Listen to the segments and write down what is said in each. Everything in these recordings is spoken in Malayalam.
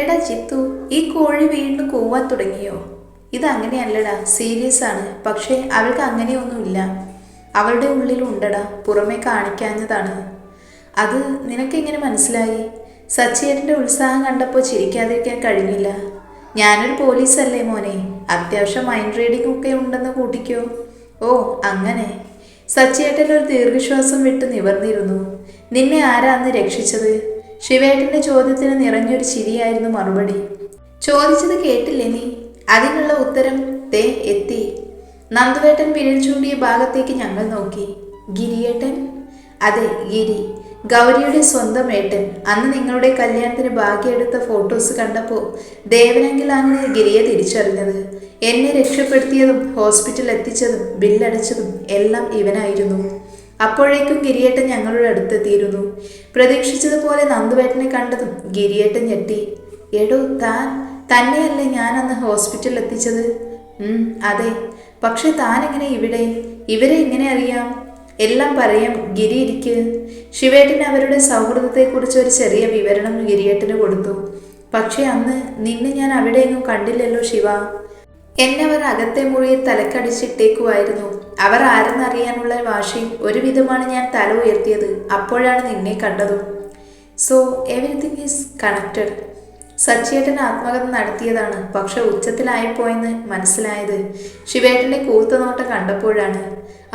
എടാ ചിത്തു ഈ കോഴി വീണ്ടും കൂവാൻ തുടങ്ങിയോ? ഇത് ഇതങ്ങനെയല്ലടാ സീരിയസ് ആണ്. പക്ഷേ അവൾക്ക് അങ്ങനെയൊന്നുമില്ല. അവളുടെ ഉള്ളിലുണ്ടടാ പുറമെ കാണിക്കാഞ്ഞതാണ്. അത് നിനക്കെങ്ങനെ മനസ്സിലായി? സച്ചിയേട്ടന്റെ ഉത്സാഹം കണ്ടപ്പോൾ ചിരിക്കാതിരിക്കാൻ കഴിഞ്ഞില്ല. ഞാനൊരു പോലീസല്ലേ മോനെ? അത്യാവശ്യം മൈൻഡ് റീഡിംഗ് ഒക്കെ ഉണ്ടെന്ന് കൂട്ടിക്കോ. ഓ അങ്ങനെ. സച്ചിയേട്ടൻ ഒരു ദീർഘശ്വാസം വിട്ട് നിവർന്നിരുന്നു. നിന്നെ ആരാന്ന് രക്ഷിച്ചത്? ശിവേട്ടന്റെ ചോദ്യത്തിന് നിറഞ്ഞൊരു ചിരിയായിരുന്നു മറുപടി. ചോദിച്ചത് കേട്ടില്ലേ നീ? അതിനുള്ള ഉത്തരം തേ എത്തി. നന്ദുവേട്ടൻ വിരൽ ചൂണ്ടിയ ഭാഗത്തേക്ക് ഞങ്ങൾ നോക്കി. ഗിരിയേട്ടൻ? അതെ ഗിരി. ഗൗരിയുടെ സ്വന്തം ഏട്ടൻ. അന്ന് നിങ്ങളുടെ കല്യാണത്തിന് ബാക്കിയെടുത്ത ഫോട്ടോസ് കണ്ടപ്പോൾ ദേവനെങ്കിലാണ് ഗിരിയെ തിരിച്ചറിഞ്ഞത്. എന്നെ രക്ഷപ്പെടുത്തിയതും ഹോസ്പിറ്റലിൽ എത്തിച്ചതും ബില്ലടച്ചതും എല്ലാം ഇവനായിരുന്നു. അപ്പോഴേക്കും ഗിരിയേട്ടൻ ഞങ്ങളുടെ അടുത്തെത്തിയിരുന്നു. പ്രതീക്ഷിച്ചതുപോലെ നന്ദുവേട്ടനെ കണ്ടതും ഗിരിയേട്ടൻ ഞെട്ടി. എടോ താൻ തന്നെയല്ലേ ഞാനന്ന് ഹോസ്പിറ്റലിൽ എത്തിച്ചത് അതെ. പക്ഷെ താൻ എങ്ങനെ ഇവിടെ? ഇവരെ എങ്ങനെ അറിയാം? എല്ലാം പറയാം. ഗിരി ഇരിക്ക്. ശിവേട്ടൻ അവരുടെ സൗഹൃദത്തെക്കുറിച്ച് ഒരു ചെറിയ വിവരണം ഗിരിയേട്ടന് കൊടുത്തു. പക്ഷെ അന്ന് നിന്നെ ഞാൻ അവിടെയെങ്ങും കണ്ടില്ലല്ലോ ശിവ. എന്നെ അവർ അകത്തെ മുറിയിൽ തലക്കടിച്ചിട്ടേക്കുമായിരുന്നു അവർ ആരെന്നറിയാനുള്ള വാശി ഒരുവിധമാണ് ഞാൻ തല ഉയർത്തിയത് അപ്പോഴാണ് നിന്നെ കണ്ടതും. സോ എവറിത്തിങ് ഈസ് കണക്റ്റഡ് സച്ചിയേട്ടൻ ആത്മകഥ നടത്തിയതാണ്. പക്ഷെ ഉച്ചത്തിലായിപ്പോയെന്ന് മനസ്സിലായത് ശിവേട്ടന്റെ കൂത്ത നോട്ടം കണ്ടപ്പോഴാണ്.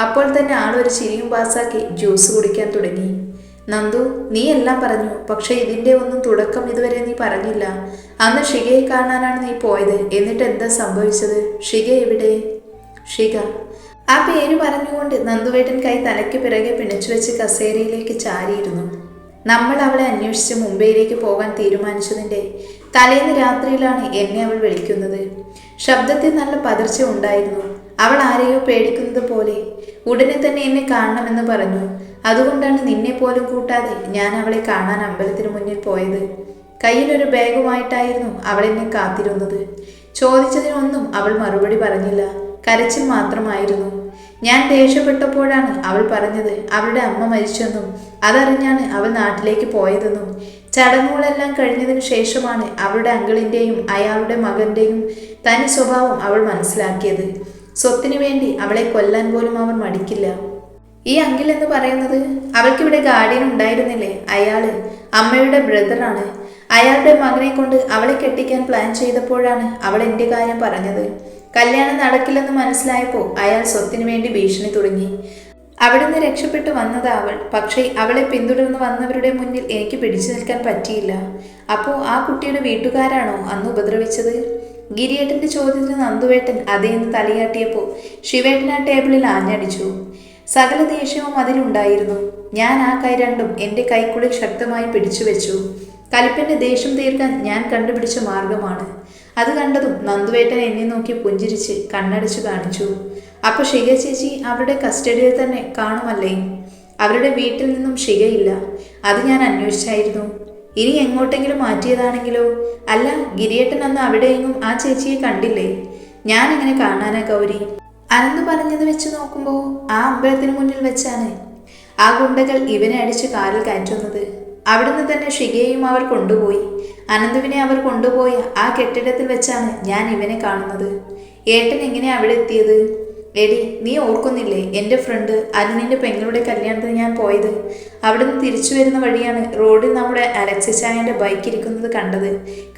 അപ്പോൾ തന്നെ ആളൊരു ചിരിയും പാസാക്കി ജ്യൂസ് കുടിക്കാൻ തുടങ്ങി. നന്ദു നീ എല്ലാം പറഞ്ഞു. പക്ഷെ ഇതിന്റെ ഒന്നും തുടക്കം ഇതുവരെ നീ പറഞ്ഞില്ല. അന്ന് ഷികയെ കാണാനാണ് നീ പോയത്. എന്നിട്ട് എന്താ സംഭവിച്ചത്? ഷിക എവിടെ? ഷിക ആ പേര് പറഞ്ഞുകൊണ്ട് നന്ദുവേട്ടൻ കൈ തലയ്ക്ക് പിറകെ പിണച്ചു വെച്ച് കസേരയിലേക്ക് ചാരിയിരുന്നു. നമ്മൾ അവളെ അന്വേഷിച്ച് മുംബൈയിലേക്ക് പോകാൻ തീരുമാനിച്ചതിന്റെ തലേന്ന് രാത്രിയിലാണ് എന്നെ അവൾ വിളിക്കുന്നത്. ശബ്ദത്തിൽ നല്ല പതർച്ച ഉണ്ടായിരുന്നു. അവൾ ആരെയോ പേടിക്കുന്നത് പോലെ ഉടനെ തന്നെ എന്നെ കാണണമെന്ന് പറഞ്ഞു. അതുകൊണ്ടാണ് നിന്നെ പോലും കൂട്ടാതെ ഞാൻ അവളെ കാണാൻ അമ്പലത്തിന് മുന്നിൽ പോയത്. കയ്യിലൊരു ബാഗുമായിട്ടായിരുന്നു അവൾ എന്നെ കാത്തിരുന്നത്. ചോദിച്ചതിനൊന്നും അവൾ മറുപടി പറഞ്ഞില്ല. കരച്ചിൽ മാത്രമായിരുന്നു. ഞാൻ ദേഷ്യപ്പെട്ടപ്പോഴാണ് അവൾ പറഞ്ഞത് അവളുടെ അമ്മ മരിച്ചെന്നും അതറിഞ്ഞാണ് അവൾ നാട്ടിലേക്ക് പോയതെന്നും. ചടങ്ങുകളെല്ലാം കഴിഞ്ഞതിന് ശേഷമാണ് അവളുടെ അങ്കിളിന്റെയും അയാളുടെ മകന്റെയും തനി സ്വഭാവം അവൾ മനസ്സിലാക്കിയത്. സ്വത്തിനു വേണ്ടി അവളെ കൊല്ലാൻ പോലും അവർ മടിക്കില്ല. ഈ അങ്കിൾ എന്ന് പറയുന്നത് അവൾക്കിവിടെ ഗാർഡിയൻ ഉണ്ടായിരുന്നില്ലേ? അയാൾ അമ്മയുടെ ബ്രദറാണ് അയാളുടെ മകനെ കൊണ്ട് അവളെ കെട്ടിക്കാൻ പ്ലാൻ ചെയ്തപ്പോഴാണ് അവൾ എന്റെ കാര്യം പറഞ്ഞത്. കല്യാണം നടക്കില്ലെന്ന് മനസ്സിലായപ്പോൾ അയാൾ സ്വത്തിനു വേണ്ടി ഭീഷണി തുടങ്ങി. അവിടുന്ന് രക്ഷപ്പെട്ടു വന്നത് അവൾ. പക്ഷേ അവളെ പിന്തുടർന്ന് വന്നവരുടെ മുന്നിൽ എനിക്ക് പിടിച്ചു നിൽക്കാൻ പറ്റിയില്ല. അപ്പോൾ ആ കുട്ടിയുടെ വീട്ടുകാരാണോ അന്ന് ഉപദ്രവിച്ചത്? ഗിരിയേട്ടന്റെ ചോദ്യത്തിന് നന്ദുവേട്ടൻ അതേന്ന് തലയാട്ടിയപ്പോൾ ശിവേട്ടൻ ആ ടേബിളിൽ ആഞ്ഞടിച്ചു. സകല ദേഷ്യവും അതിലുണ്ടായിരുന്നു. ഞാൻ ആ കൈ രണ്ടും എന്റെ കൈക്കുള്ളിൽ ശക്തമായി പിടിച്ചു വെച്ചു കലിപ്പന്റെ ദേഷ്യം തീർക്കാൻ ഞാൻ കണ്ടുപിടിച്ച മാർഗമാണ്. അത് കണ്ടതും നന്ദുവേട്ടൻ എന്നെ നോക്കി പുഞ്ചിരിച്ച് കണ്ണടച്ചു കാണിച്ചു. അപ്പൊ ഷിക ചേച്ചി അവരുടെ കസ്റ്റഡിയിൽ തന്നെ കാണുമല്ലേ? അവരുടെ വീട്ടിൽ നിന്നും ഷികയില്ല അത് ഞാൻ അന്വേഷിച്ചായിരുന്നു. ഇനി എങ്ങോട്ടെങ്കിലും മാറ്റിയതാണെങ്കിലോ? അല്ല ഗിരിയേട്ടൻ അന്ന് അവിടെയെങ്ങും ആ ചേച്ചിയെ കണ്ടില്ലേ? ഞാൻ എങ്ങനെ കാണാനാ ഗൗരി? അനന്ത് പറഞ്ഞത് വെച്ച് നോക്കുമ്പോൾ ആ അമ്പലത്തിന് മുന്നിൽ വെച്ചാണ്. ആ ഗുണ്ടകൾ ഇവനെ അടിച്ച് കാലിൽ കയറ്റുന്നത്. അവിടുന്ന് തന്നെ ഷിഗയെയും അവർ കൊണ്ടുപോയി. അനന്തുവിനെ അവർ കൊണ്ടുപോയി ആ കെട്ടിടത്തിൽ വെച്ചാണ് ഞാൻ ഇവനെ കാണുന്നത്. ഏട്ടൻ എങ്ങനെ അവിടെ എത്തിയത്? എടി നീ ഓർക്കുന്നില്ലേ എന്റെ ഫ്രണ്ട് അരുണിന്റെ പെങ്ങളുടെ കല്യാണത്തിന് ഞാൻ പോയത്? അവിടുന്ന് തിരിച്ചു വരുന്ന വഴിയാണ് റോഡിൽ നമ്മുടെ അലക്സിച്ചായന്റെ ബൈക്ക് ഇരിക്കുന്നത് കണ്ടത്.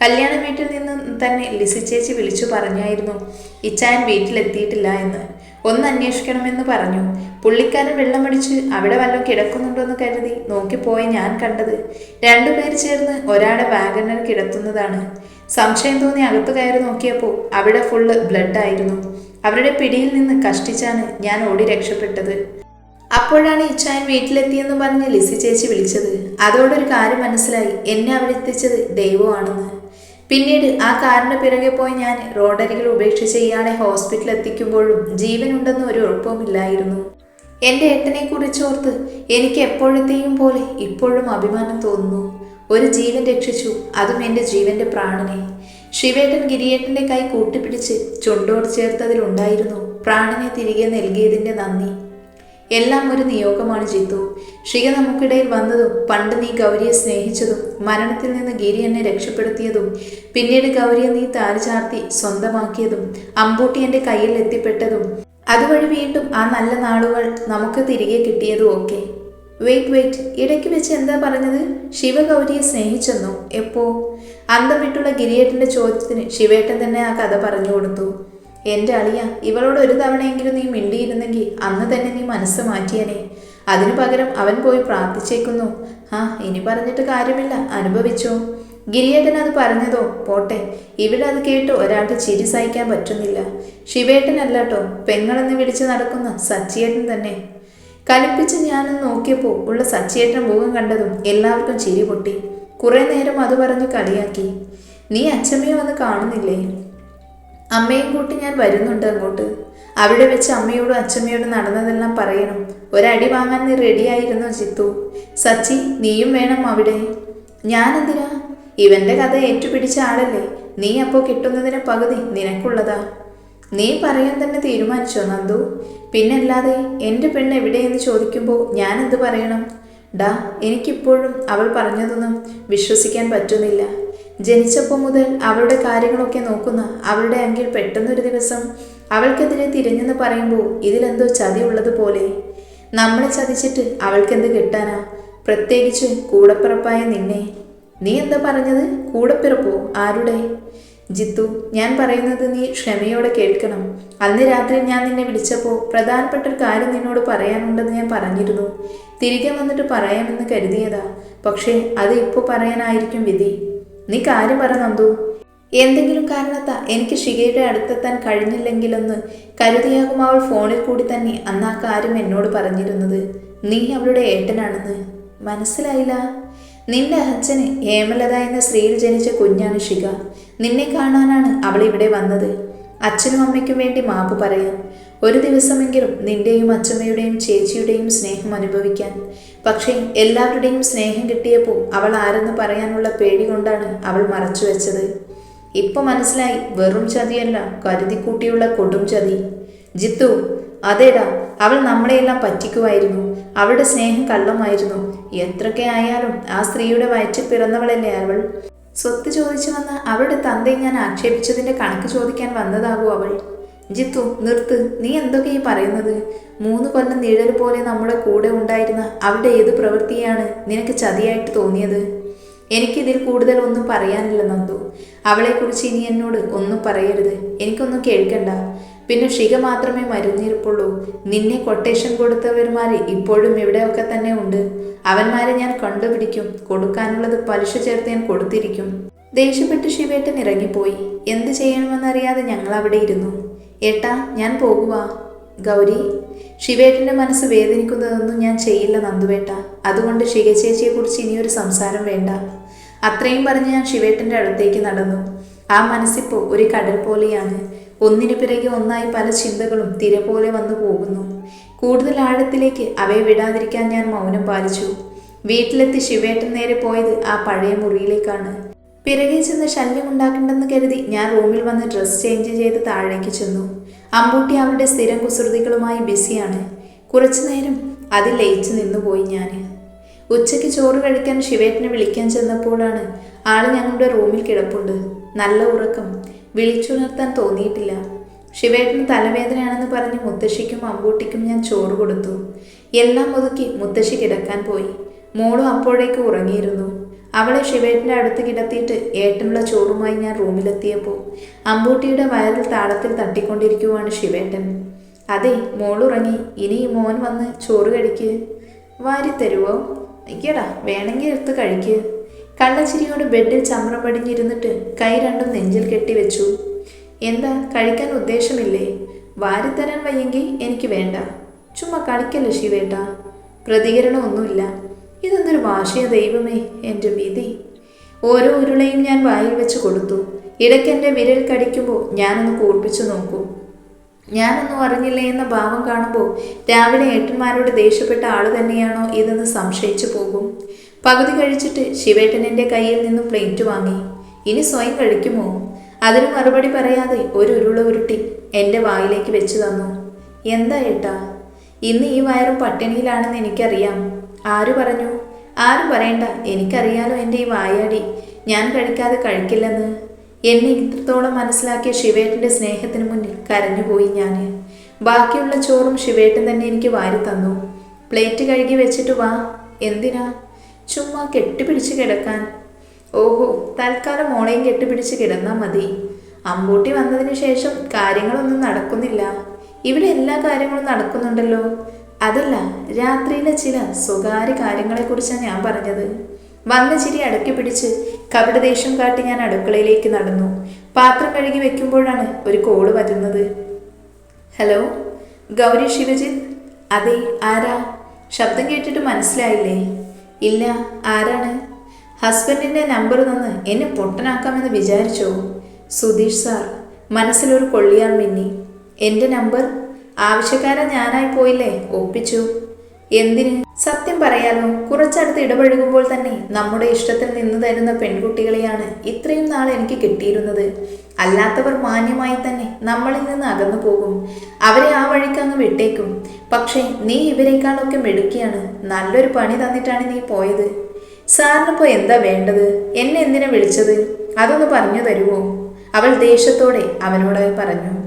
കല്യാണ വീട്ടിൽ നിന്ന് തന്നെ ലിസി ചേച്ചി വിളിച്ചു പറഞ്ഞായിരുന്നു ഇച്ചായൻ വീട്ടിലെത്തിയിട്ടില്ല എന്ന്. ഒന്ന് അന്വേഷിക്കണമെന്ന് പറഞ്ഞു. പുള്ളിക്കാരൻ വെള്ളമടിച്ച് അവിടെ വല്ലതും കിടക്കുന്നുണ്ടോ എന്ന് കരുതി നോക്കിപ്പോയി ഞാൻ കണ്ടത്. രണ്ടുപേർ ചേർന്ന് ഒരാളെ വാഗനർ കിടത്തുന്നതാണ്. സംശയം തോന്നി അകത്ത് കയറി നോക്കിയപ്പോൾ അവിടെ ഫുള്ള് ബ്ലഡ് ആയിരുന്നു. അവരുടെ പിടിയിൽ നിന്ന് കഷ്ടിച്ചാണ് ഞാൻ ഓടി രക്ഷപ്പെട്ടത്. അപ്പോഴാണ് ഇച്ചായൻ വീട്ടിലെത്തിയെന്ന് പറഞ്ഞ് ലിസി ചേച്ചി വിളിച്ചത്. അതോടൊരു കാര്യം മനസ്സിലായി. എന്നെ അവിടെ എത്തിച്ചത് ദൈവമാണെന്ന്. പിന്നീട് ആ കാറിന് പിറകെ പോയി ഞാൻ റോഡരികിൽ ഉപേക്ഷിച്ച് ഇയാളെ ഹോസ്പിറ്റലിൽ എത്തിക്കുമ്പോഴും ജീവനുണ്ടെന്ന് ഒരു ഉറപ്പുമില്ലായിരുന്നു എന്റെ ഏട്ടനെ കുറിച്ചോർത്ത് എനിക്ക് എപ്പോഴത്തെയും പോലെ ഇപ്പോഴും അഭിമാനം തോന്നുന്നു. ഒരു ജീവൻ രക്ഷിച്ചു അതും എന്റെ ജീവന്റെ പ്രാണനെ. ശിവേട്ടൻ ഗിരിയേട്ടന്റെ കൈ കൂട്ടിപ്പിടിച്ച് ചുണ്ടോട് ചേർത്തതിലുണ്ടായിരുന്നു പ്രാണനെ തിരികെ നൽകിയതിന്റെ നന്ദി. എല്ലാം ഒരു നിയോഗമാണ് ജിത്തു. ഷിക നമുക്കിടയിൽ വന്നതും പണ്ട് നീ ഗൗരിയെ സ്നേഹിച്ചതും മരണത്തിൽ നിന്ന് ഗിരി എന്നെ രക്ഷപ്പെടുത്തിയതും പിന്നീട് ഗൗരിയെ നീ താരി ചാർത്തി സ്വന്തമാക്കിയതും അമ്പൂട്ടി എന്റെ കയ്യിൽ എത്തിപ്പെട്ടതും അതുവഴി വീണ്ടും ആ നല്ല നാളുകൾ നമുക്ക് തിരികെ കിട്ടിയതും ഒക്കെ. വെയിറ്റ് വെയിറ്റ് ഇടയ്ക്ക് വെച്ച് എന്താ പറഞ്ഞത്? ശിവഗൗരിയെ സ്നേഹിച്ചെന്നോ? എപ്പോ? അന്തം വിട്ടുള്ള ഗിരിയേട്ടന്റെ ചോദ്യത്തിന് ശിവേട്ടൻ തന്നെ ആ കഥ പറഞ്ഞു കൊടുത്തു. എന്റെ അളിയ ഇവളോട് ഒരു തവണയെങ്കിലും നീ മിണ്ടിയിരുന്നെങ്കിൽ അന്ന് തന്നെ നീ മനസ്സ് മാറ്റിയനെ. അതിനു പകരം അവൻ പോയി പ്രാർത്ഥിച്ചേക്കുന്നു. ആ ഇനി പറഞ്ഞിട്ട് കാര്യമില്ല. അനുഭവിച്ചോ? ഗിരിയേട്ടൻ അത് പറഞ്ഞതോ? പോട്ടെ. ഇവിടെ അത് കേട്ട് ഒരാൾക്ക് ചിരി സഹിക്കാൻ പറ്റുന്നില്ല. ശിവേട്ടനല്ലാട്ടോ പെങ്ങളെന്ന് വിളിച്ച് നടക്കുന്ന സച്ചിയേട്ടൻ തന്നെ. കലിപ്പിച്ച് ഞാനൊന്ന് നോക്കിയപ്പോൾ ഉള്ള സച്ചിയേട്ടൻ മുഖം കണ്ടതും എല്ലാവർക്കും ചിരി പൊട്ടി. കുറെ നേരം അത് പറഞ്ഞ് കളിയാക്കി. നീ അച്ഛമ്മയെ വന്ന് കാണുന്നില്ലേ? അമ്മയും കൂട്ടി ഞാൻ വരുന്നുണ്ട് അങ്ങോട്ട്. അവിടെ വെച്ച് അമ്മയോടും അച്ഛമ്മയോടും നടന്നതെല്ലാം പറയണം. ഒരടി വാങ്ങാൻ നീ റെഡിയായിരുന്നു ചിത്തു? സച്ചി നീയും വേണം അവിടെ. ഞാനെന്തിനാ? ഇവന്റെ കഥ ഏറ്റുപിടിച്ച ആളല്ലേ. നീ അപ്പോൾ കിട്ടുന്നതിന് പകുതി നിനക്കുള്ളതാ. നീ പറയാൻ തന്നെ തീരുമാനിച്ചോ നന്ദു? പിന്നല്ലാതെ എന്റെ പെണ്ണ് എവിടെയെന്ന് ചോദിക്കുമ്പോൾ ഞാൻ എന്ത് പറയണം? ഡാ എനിക്കിപ്പോഴും അവൾ പറഞ്ഞതൊന്നും വിശ്വസിക്കാൻ പറ്റുന്നില്ല. ജനിച്ചപ്പോൾ മുതൽ അവളുടെ കാര്യങ്ങളൊക്കെ നോക്കുന്ന അവളുടെ അങ്കിൽ പെട്ടെന്നൊരു ദിവസം അവൾക്കെതിരെ തിരിഞ്ഞെന്ന് പറയുമ്പോൾ ഇതിലെന്തോ ചതി ഉള്ളതുപോലെ. നമ്മളെ ചതിച്ചിട്ട് അവൾക്കെന്ത് കിട്ടാനാ? പ്രത്യേകിച്ച് കൂടപ്പിറപ്പായ നിന്നെ. നീ എന്താ പറഞ്ഞത്? കൂടപ്പിറപ്പോ? ആരുടെ? ജിത്തു ഞാൻ പറയുന്നത് നീ ക്ഷമയോടെ കേൾക്കണം. അന്ന് രാത്രി ഞാൻ നിന്നെ വിളിച്ചപ്പോൾ പ്രധാനപ്പെട്ട ഒരു കാര്യം നിന്നോട് പറയാനുണ്ടെന്ന് ഞാൻ പറഞ്ഞിരുന്നു. തിരികെ വന്നിട്ട് പറയാമെന്ന് കരുതിയതാ. പക്ഷേ അത് ഇപ്പോൾ പറയാനായിരിക്കും വിധി. നീ കാര്യം പറ നന്ദു. എന്തെങ്കിലും കാരണത്താ എനിക്ക് ഷികയുടെ അടുത്തെത്താൻ കഴിഞ്ഞില്ലെങ്കിലൊന്ന് കരുതിയാകും അവൾ ഫോണിൽ കൂടി തന്നെ അന്ന് ആ കാര്യം എന്നോട് പറഞ്ഞിരുന്നത്. നീ അവളുടെ ഏട്ടനാണെന്ന്. മനസ്സിലായില്ല? നിന്റെ അച്ഛന് ഹേമലത എന്ന സ്ത്രീയിൽ ജനിച്ച കുഞ്ഞാണ് ഷിക നിന്നെ കാണാനാണ് അവൾ ഇവിടെ വന്നത്. അച്ഛനും അമ്മയ്ക്കും വേണ്ടി മാപ്പ് പറയാൻ ഒരു ദിവസമെങ്കിലും നിന്റെയും അച്ഛമ്മയുടെയും ചേച്ചിയുടെയും സ്നേഹം അനുഭവിക്കാൻ. പക്ഷേ എല്ലാവരുടെയും സ്നേഹം കിട്ടിയപ്പോൾ അവൾ ആരെന്ന് പറയാനുള്ള പേടി കൊണ്ടാണ് അവൾ മറച്ചു വെച്ചത്. ഇപ്പൊ മനസ്സിലായി വെറും ചതിയല്ല കരുതിക്കൂട്ടിയുള്ള കൊടും ചതി. ജിത്തു അതേടാ അവൾ നമ്മളെയെല്ലാം പറ്റിക്കുമായിരുന്നു. അവളുടെ സ്നേഹം കള്ളമായിരുന്നു. എത്രയൊക്കെ ആയാലും ആ സ്ത്രീയുടെ വയറ്റിൽ പിറന്നവളല്ലേ അവൾ? സ്വത്ത് ചോദിച്ചു വന്ന അവളുടെ തന്തയെ ഞാൻ ആക്ഷേപിച്ചതിന്റെ കണക്ക് ചോദിക്കാൻ വന്നതാകൂ അവൾ. ജിത്തു നിർത്ത് നീ എന്തൊക്കെ ഈ പറയുന്നത്? മൂന്ന് കൊല്ലം നിഴൽ പോലെ നമ്മുടെ കൂടെ ഉണ്ടായിരുന്ന അവളുടെ ഏത് പ്രവൃത്തിയാണ് നിനക്ക് ചതിയായിട്ട് തോന്നിയത്? എനിക്കിതിൽ കൂടുതൽ ഒന്നും പറയാനില്ല നന്ദു. അവളെക്കുറിച്ച് ഇനി എന്നോട് ഒന്നും പറയരുത്. എനിക്കൊന്നും കേൾക്കണ്ട. പിന്നെ ഷിക മാത്രമേ മരുന്നിരിപ്പുള്ളൂ. നിന്നെ കൊട്ടേഷൻ കൊടുത്തവന്മാര് ഇപ്പോഴും ഇവിടെയൊക്കെ തന്നെ ഉണ്ട്. അവന്മാരെ ഞാൻ കണ്ടുപിടിക്കും. കൊടുക്കാനുള്ളത് പലിശ ചേർത്ത് ഞാൻ കൊടുത്തിരിക്കും. ദേഷ്യപ്പെട്ട് ശിവേട്ടൻ ഇറങ്ങിപ്പോയി. എന്ത് ചെയ്യണമെന്നറിയാതെ ഞങ്ങൾ അവിടെ ഇരുന്നു. ഏട്ടാ ഞാൻ പോകുവാ. ഗൗരി ശിവേട്ടന്റെ മനസ്സ് വേദനിക്കുന്നതൊന്നും ഞാൻ ചെയ്യില്ല നന്ദുവേട്ട. അതുകൊണ്ട് ശിവചേച്ചിയെക്കുറിച്ച് ഇനിയൊരു സംസാരം വേണ്ട. അത്രയും പറഞ്ഞ് ഞാൻ ശിവേട്ടന്റെ അടുത്തേക്ക് നടന്നു. ആ മനസ്സിപ്പോൾ ഒരു കടൽ പോലെയാണ്. ഒന്നിനു പിറകെ ഒന്നായി പല ചിന്തകളും തിര പോലെ വന്നു പോകുന്നു. കൂടുതൽ ആഴത്തിലേക്ക് അവയെ വിടാതിരിക്കാൻ ഞാൻ മൗനം പാലിച്ചു. വീട്ടിലെത്തി ശിവേട്ടൻ നേരെ പോയത് ആ പഴയ മുറിയിലേക്കാണ്. പിറകെ ചെന്ന് ശല്യമുണ്ടാക്കണ്ടെന്ന് കരുതി ഞാൻ റൂമിൽ വന്ന് ഡ്രസ്സ് ചേഞ്ച് ചെയ്ത് താഴേക്ക് ചെന്നു. അമ്പൂട്ടി അവരുടെ സ്ഥിരം കുസൃതികളുമായി ബിസിയാണ്. കുറച്ചു നേരം അതിൽ ലയിച്ചു നിന്നുപോയി ഞാൻ ഉച്ചയ്ക്ക് ചോറ് കഴിക്കാൻ ശിവേട്ടനെ വിളിക്കാൻ ചെന്നപ്പോഴാണ് ആൾ ഞങ്ങളുടെ റൂമിൽ കിടപ്പുണ്ട്. നല്ല ഉറക്കം. വിളിച്ചുണർത്താൻ തോന്നിയിട്ടില്ല. ശിവേട്ടന് തലവേദനയാണെന്ന് പറഞ്ഞ് മുത്തശ്ശിക്കും അമ്പൂട്ടിക്കും ഞാൻ ചോറ് കൊടുത്തു. എല്ലാം ഒതുക്കി മുത്തശ്ശി കിടക്കാൻ പോയി. മോളും അപ്പോഴേക്ക് ഉറങ്ങിയിരുന്നു. അവളെ ശിവേട്ടന്റെ അടുത്ത് കിടത്തിയിട്ട് ഏട്ടനുള്ള ചോറുമായി ഞാൻ റൂമിലെത്തിയപ്പോൾ അമ്പൂട്ടിയുടെ വയറിൽ താളത്തിൽ തട്ടിക്കൊണ്ടിരിക്കുവാണ് ശിവേട്ടൻ അതെ മോളുറങ്ങി. ഇനി മോൻ വന്ന് ചോറ് കഴിക്ക്. വാരി തരുവോ? അയ്യടാ വേണമെങ്കിൽ എടുത്ത് കഴിക്ക്. കള്ളച്ചിരിയോട് ബെഡിൽ ചമ്രം പടിഞ്ഞിരുന്നിട്ട് കൈ രണ്ടും നെഞ്ചിൽ കെട്ടിവെച്ചു എന്താ കഴിക്കാൻ ഉദ്ദേശമില്ലേ? വാരിത്തരാൻ വയ്യെങ്കിൽ എനിക്ക് വേണ്ട. ചുമ്മാ കളിക്കല്ലേ ശിവേട്ട പ്രതികരണമൊന്നുമില്ല. ഇതെന്തൊരു വാശിയ ദൈവമേ എന്റെ വിധി. ഓരോ ഉരുളയും ഞാൻ വായിൽ വെച്ച് കൊടുത്തു ഇടയ്ക്ക് എന്റെ വിരൽ കടിക്കുമ്പോൾ ഞാനൊന്ന് കൂർപ്പിച്ചു നോക്കൂ. ഞാനൊന്നും അറിഞ്ഞില്ല എന്ന ഭാവം കാണുമ്പോൾ രാവിലെ ഏട്ടന്മാരോട് ദേഷ്യപ്പെട്ട ആൾ തന്നെയാണോ ഇതെന്ന് സംശയിച്ചു പോകും. പകുതി കഴിച്ചിട്ട് ശിവേട്ടൻ എന്റെ കയ്യിൽ നിന്ന് പ്ലേറ്റ് വാങ്ങി. ഇനി സ്വയം കഴിക്കുമോ? അതിന് മറുപടി പറയാതെ ഒരു ഉരുള ഉരുട്ടി എന്റെ വായിലേക്ക് വെച്ചു തന്നു. എന്താ ഏട്ടാ? ഇന്ന് ഈ വയറും പട്ടിണിയിലാണെന്ന് എനിക്കറിയാം. ആര് പറഞ്ഞു? ആരും പറയണ്ട. എനിക്കറിയാലോ എന്റെ ഈ വായാടി. ഞാൻ കഴിക്കാതെ കഴിക്കില്ലെന്ന്. എന്നെ ഇത്രത്തോളം മനസ്സിലാക്കിയ ശിവേട്ടന്റെ സ്നേഹത്തിന് മുന്നിൽ കരഞ്ഞുപോയി ഞാൻ ബാക്കിയുള്ള ചോറും ശിവേട്ടൻ തന്നെ എനിക്ക് വാരി തന്നു. പ്ലേറ്റ് കഴുകി വെച്ചിട്ട് വാ. എന്തിനാ? ചുമ്മാ കെട്ടിപ്പിടിച്ച് കിടക്കാൻ. ഓഹോ തൽക്കാലം മോളെയും കെട്ടിപ്പിടിച്ച് കിടന്നാൽ മതി. അമ്പൂട്ടി വന്നതിന് ശേഷം കാര്യങ്ങളൊന്നും നടക്കുന്നില്ല. ഇവിടെ എല്ലാ കാര്യങ്ങളും നടക്കുന്നുണ്ടല്ലോ. അതല്ല രാത്രിയിലെ ചില സ്വകാര്യ കാര്യങ്ങളെക്കുറിച്ചാണ് ഞാൻ പറഞ്ഞത്. വന്ന ചിരി അടക്കി പിടിച്ച് കപടദേശം കാട്ടി ഞാൻ അടുക്കളയിലേക്ക് നടന്നു. പാത്രം കഴുകി വെക്കുമ്പോഴാണ് ഒരു കോൾ വരുന്നത്. ഹലോ ഗൗരി ശിവജിത്ത്? അതെ ആരാ? ശബ്ദം കേട്ടിട്ട് മനസ്സിലായില്ലേ? ഇല്ല ആരാണ്? ഹസ്ബൻഡിന്റെ നമ്പർ തന്ന് എന്നെ പൊട്ടനാക്കാമെന്ന് വിചാരിച്ചോ? സുധീഷ് സാർ മനസ്സിലൊരു കൊള്ളിയാർ മിന്നി എന്റെ നമ്പർ? ആവശ്യക്കാരൻ ഞാനായി പോയില്ലേ? ഒപ്പിച്ചു. എന്തിന്? സത്യം പറയാലോ കുറച്ചടുത്ത് ഇടപഴകുമ്പോൾ തന്നെ നമ്മുടെ ഇഷ്ടത്തിൽ നിന്ന് തരുന്ന പെൺകുട്ടികളെയാണ് ഇത്രയും നാൾ എനിക്ക് കിട്ടിയിരുന്നത്. അല്ലാത്തവർ മാന്യമായി തന്നെ നമ്മളിൽ നിന്ന് അകന്നു പോകും. അവരെ ആ വഴിക്ക് അങ്ങ് വിട്ടേക്കും. പക്ഷേ നീ ഇവരെക്കാളൊക്കെ മെടുക്കിയാണ്. നല്ലൊരു പണി തന്നിട്ടാണ് നീ പോയത്. സാറിനിപ്പോൾ എന്താ വേണ്ടത്? എന്നെ എന്തിനാ വിളിച്ചത്? അതൊന്ന് പറഞ്ഞു തരുമോ അവൾ ദേഷ്യത്തോടെ അവനോട് പറഞ്ഞു.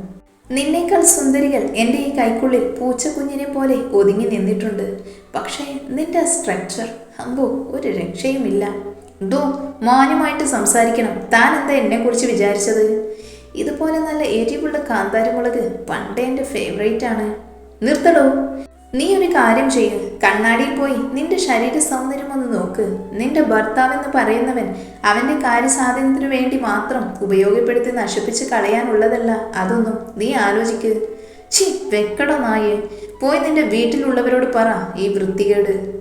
നിന്നേക്കാൾ സുന്ദരികൾ എന്റെ ഈ കൈക്കുള്ളിൽ പൂച്ചക്കുഞ്ഞിനെ പോലെ ഒതുങ്ങി നിന്നിട്ടുണ്ട്. പക്ഷേ നിന്റെ സ്ട്രക്ചർ അമ്പോ ഒരു രക്ഷയുമില്ല. ദോ മാന്യമായിട്ട് സംസാരിക്കണം. താൻ എന്താ എന്നെക്കുറിച്ച് വിചാരിച്ചത്? ഇതുപോലെ നല്ല എരിവുള്ള കാന്താരിമുളക് പണ്ടേ എന്റെ ഫേവറേറ്റ് ആണ്. നിർത്തടോ. നീ ഒരു കാര്യം ചെയ്യ്. കണ്ണാടിയിൽ പോയി നിന്റെ ശരീര സൗന്ദര്യം ഒന്ന് നോക്ക്. നിന്റെ ഭർത്താവെന്ന് പറയുന്നവൻ അവന്റെ കാര്യസാധനത്തിനു വേണ്ടി മാത്രം ഉപയോഗപ്പെടുത്തി നശിപ്പിച്ച് കളയാനുള്ളതല്ല. അതൊന്നും നീ ആലോചിക്ക്. ചി വെക്കട നായേ. പോയി നിന്റെ വീട്ടിലുള്ളവരോട് പറ ഈ വൃത്തികേട്.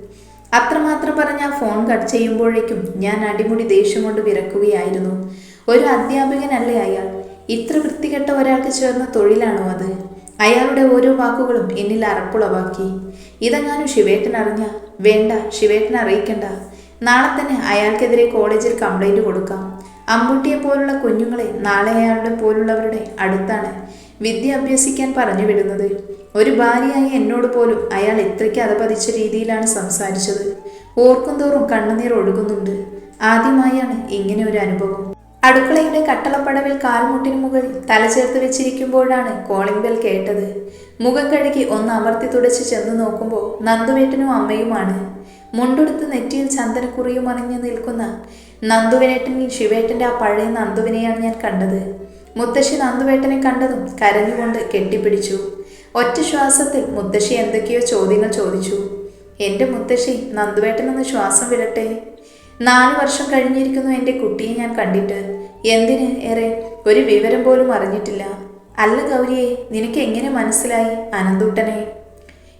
അത്രമാത്രം പറഞ്ഞ ആ ഫോൺ കട്ട് ചെയ്യുമ്പോഴേക്കും ഞാൻ അടിമുടി ദേഷ്യം കൊണ്ട് വിറക്കുകയായിരുന്നു. ഒരു അധ്യാപകനല്ലേ അയാൾ? ഇത്ര വൃത്തികെട്ട ഒരാൾക്ക് ചേർന്ന തൊഴിലാണോ അത്? അയാളുടെ ഓരോ വാക്കുകളും എന്നിൽ അറപ്പുളവാക്കി. ഇതെങ്ങാനും ശിവേട്ടൻ അറിഞ്ഞ? വേണ്ട ശിവേട്ടൻ അറിയിക്കണ്ട. നാളെ തന്നെ അയാൾക്കെതിരെ കോളേജിൽ കംപ്ലൈന്റ് കൊടുക്കാം. അമ്പുട്ടിയെ പോലുള്ള കുഞ്ഞുങ്ങളെ നാളെ അയാളുടെ പോലുള്ളവരുടെ അടുത്താണ് വിദ്യ അഭ്യസിക്കാൻ പറഞ്ഞു വിടുന്നത്. ഒരു ഭാര്യയായി എന്നോട് പോലും അയാൾ ഇത്രയ്ക്ക് അതപതിച്ച രീതിയിലാണ് സംസാരിച്ചത്. ഓർക്കും തോറും കണ്ണുനീർ ഒഴുകുന്നുണ്ട്. ആദ്യമായാണ് ഇങ്ങനെ ഒരു അനുഭവം. അടുക്കളയുടെ കട്ടളപ്പടവിൽ കാൽമുട്ടിന് മുകളിൽ തലചേർത്ത് വെച്ചിരിക്കുമ്പോഴാണ് കോളിംഗ് ബെൽ കേട്ടത്. മുഖം കഴുകി ഒന്ന് അമർത്തി തുടച്ച് ചെന്ന് നോക്കുമ്പോൾ നന്ദുവേട്ടനും അമ്മയുമാണ്. മുണ്ടുടുത്ത് നെറ്റിയിൽ ചന്ദനക്കുറിയും അണിഞ്ഞു നിൽക്കുന്ന നന്ദുവിനേട്ടനിൽ ശിവേട്ടന്റെ ആ പഴയ നന്ദുവിനെയാണ് ഞാൻ കണ്ടത്. മുത്തശ്ശി നന്ദുവേട്ടനെ കണ്ടതും കരഞ്ഞുകൊണ്ട് കെട്ടിപ്പിടിച്ചു. ഒറ്റ ശ്വാസത്തിൽ മുത്തശ്ശി എന്തൊക്കെയോ ചോദ്യങ്ങൾ ചോദിച്ചു. എന്റെ മുത്തശ്ശി നന്ദുവേട്ടനൊന്ന് ശ്വാസം വിടട്ടെ? നാല് വർഷം കഴിഞ്ഞിരിക്കുന്നു എന്റെ കുട്ടിയെ ഞാൻ കണ്ടിട്ട്. എന്തിന് ഏറെ? ഒരു വിവരം പോലും അറിഞ്ഞിട്ടില്ല. അല്ല ഗൗരിയെ നിനക്ക് എങ്ങനെ മനസ്സിലായി അനന്തൂട്ടനെ?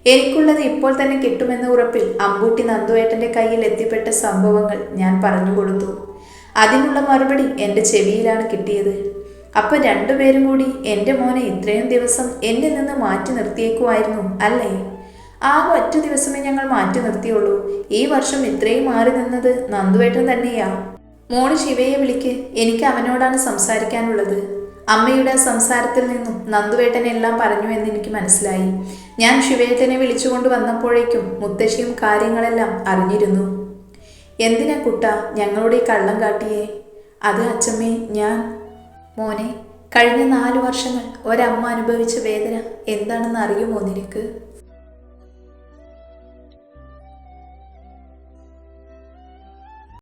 എനിക്കുള്ളത് ഇപ്പോൾ തന്നെ കിട്ടുമെന്ന ഉറപ്പിൽ അമ്പൂട്ടി നന്ദുവേട്ടന്റെ കയ്യിൽ എത്തിപ്പെട്ട സംഭവങ്ങൾ ഞാൻ പറഞ്ഞു കൊടുത്തു. അതിനുള്ള മറുപടി എന്റെ ചെവിയിലാണ് കിട്ടിയത്. അപ്പൊ രണ്ടുപേരും കൂടി എന്റെ മോനെ ഇത്രയും ദിവസം എന്നിൽ നിന്ന് മാറ്റി നിർത്തിയേക്കുമായിരുന്നു അല്ലേ? ആ ഒറ്റ ദിവസമേ ഞങ്ങൾ മാറ്റി നിർത്തിയുള്ളൂ. ഈ വർഷം ഇത്രയും മാറി നിന്നത് നന്ദുവേട്ടൻ തന്നെയാ. മോൾ ശിവയെ വിളിക്ക്. എനിക്ക് അവനോടാണ് സംസാരിക്കാനുള്ളത്. അമ്മയുടെ സംസാരത്തിൽ നിന്നും നന്ദുവേട്ടനെല്ലാം പറഞ്ഞു എന്ന് എനിക്ക് മനസ്സിലായി. ഞാൻ ശിവേട്ടനെ വിളിച്ചുകൊണ്ട് വന്നപ്പോഴേക്കും മുത്തശ്ശിയും കാര്യങ്ങളെല്ലാം അറിഞ്ഞിരുന്നു. എന്തിനാ കുട്ട? ഞങ്ങളുടെ ഈ കള്ളം കാട്ടിയേ? അത് അച്ചമ്മേ ഞാൻ. മോനെ കഴിഞ്ഞ നാല് വർഷങ്ങൾ ഒരമ്മ അനുഭവിച്ച വേദന എന്താണെന്ന് അറിയുമോ നിനക്ക്?